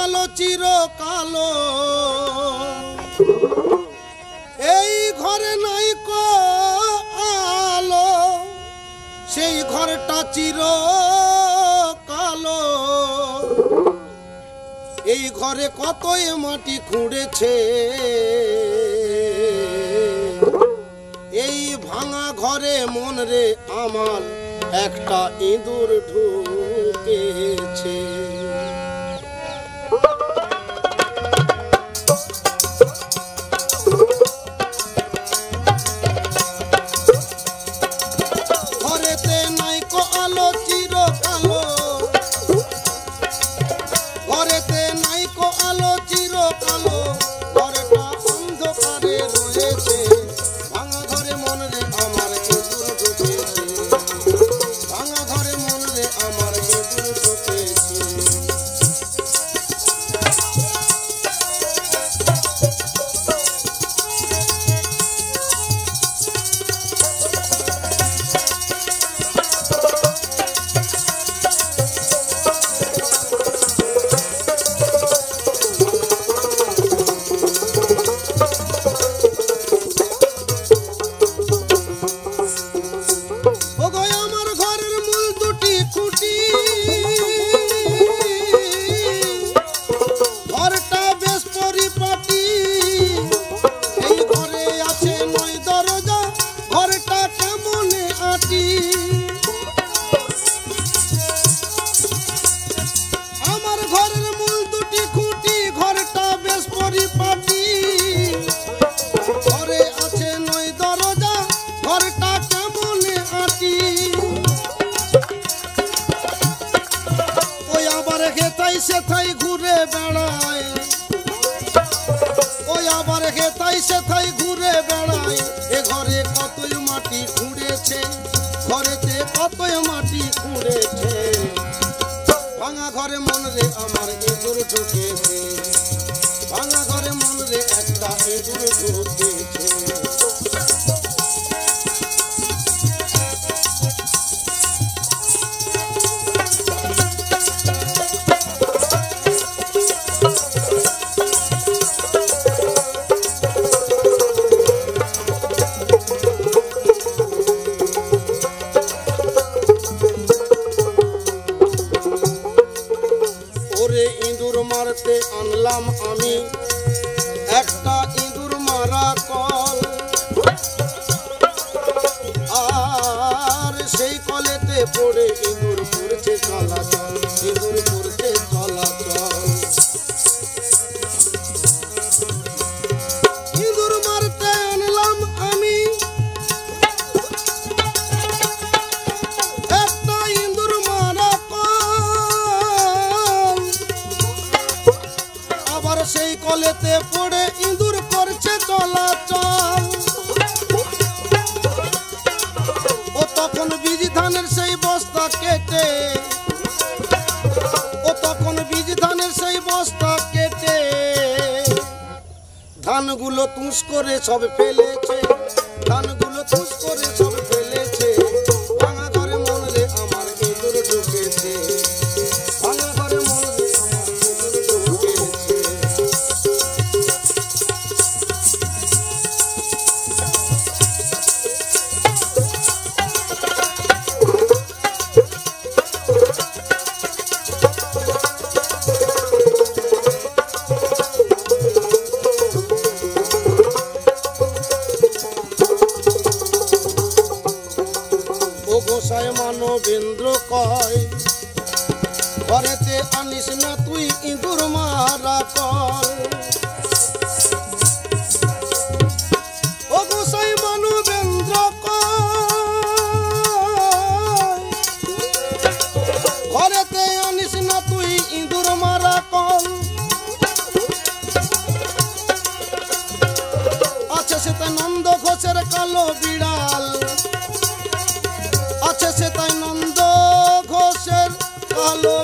কো আলো চির কালো। এই ঘরে নাই আলো, সেই ঘরটা চির কালো। এই ঘরে কতই মাটি খুঁড়েছে। এই ভাঙা ঘরে মন রে আমার একটা ইঁদুর ঢুকেছে। খেতাই সেথাই ঘুরে বেড়ায়। এ ঘরে কতই মাটি খুঁড়েছে, ঘরেতে কতই মাটি খুঁড়েছে। ভাঙা ঘরে মন রে আমার ইঁদুর ঢুকেছে, ভাঙা ঘরে মন রে একটা ইঁদুর ঢুকেছে। মারতে আনলাম আমি। একটা কলেতে পড়ে ইঁদুর করছে চলাচল। ও তখন বীজ ধানের সেই বস্তা কেটে, ও তখন বীজ ধানের সেই বস্তা কেটে। ধানগুলো তুষ করে সব ফেলেছে, ধানগুলো তুষ করে ও গোসাই মানবেন্দ্র কয়, ঘরেতে আনিস না তুই ইঁদুর মারা কল ও গোসাই নন্দ ঘোষের কালো বিড়াল। কালো